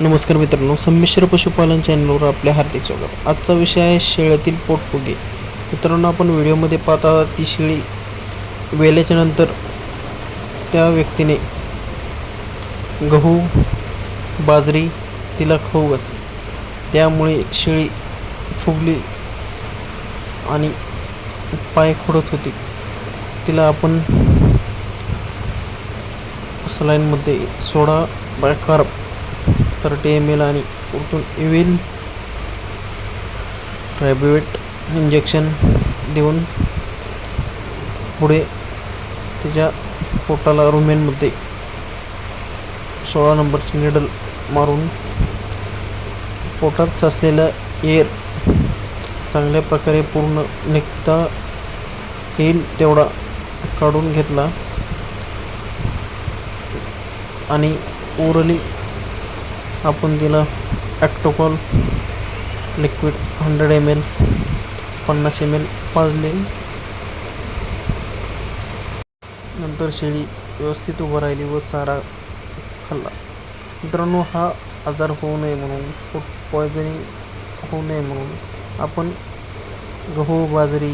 नमस्कार मित्रांनो संमिश्र पशुपालन चॅनलवर आपले हार्दिक स्वागत. आजचा विषय आहे शेळ्यातील पोटफुगे. मित्रांनो आपण व्हिडिओमध्ये पाहता ती शेळी वेल्याच्या नंतर त्या व्यक्तीने गहू बाजरी तिला खाऊ घातली. त्यामुळे शेळी फुगली आणि पाय खोडत होती. तिला आपण सलाईनमध्ये soda bicarb thirty M L आणि उलटून इव्हिल ट्रायबिवेट इंजेक्शन देऊन पुढे त्याच्या पोटाला रुमेनमध्ये सोळा नंबरची निडल मारून पोटात साचलेला एअर चांगल्या प्रकारे पूर्ण निघता येईल तेवढा काढून घेतला. आणि ओरली आपण तिला ॲक्टोकॉल लिक्विड हंड्रेड एम एल पन्नास एम एल पाजले नंतर शेळी व्यवस्थित उभं राहिली व चारा खाल्ला. मित्रांनो हा आजार होऊ नये म्हणून फूड पॉयझनिंग होऊ नये म्हणून आपण गहू बाजरी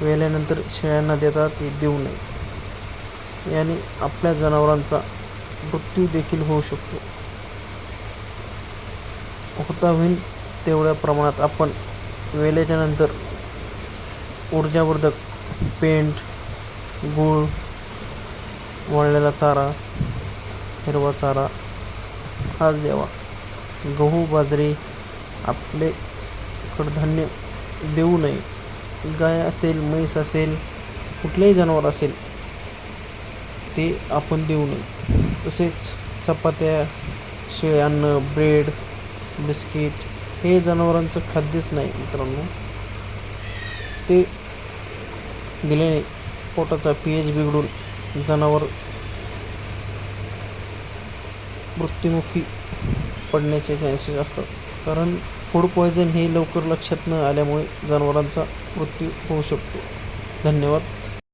वेल्यानंतर शेळ्यांना देता ते देऊ नये. याने आपल्या जनावरांचा मृत्यू देखील होऊ शकतो. होता होईल तेवढ्या प्रमाणात आपण वेल्याच्यानंतर ऊर्जावर्धक पेंट गूळ वाळलेला चारा हिरवा चारा हाच द्यावा. गहू बाजरी आपले कडधान्य देऊ नये. गाय असेल म्हैस असेल कुठलेही जनावर असेल ते आपण देऊ नये. तसेच चपात्या शिळे अन्न ब्रेड बिस्किट हे जनावरांचं खाद्यच नाही मित्रांनो. ते दिल्याने पोटाचा पी एच बिघडून जनावर मृत्युमुखी पडण्याचे चान्सेस असतात. कारण फूड पॉयझन हे लवकर लक्षात न आल्यामुळे जनावरांचा मृत्यू होऊ शकतो. धन्यवाद.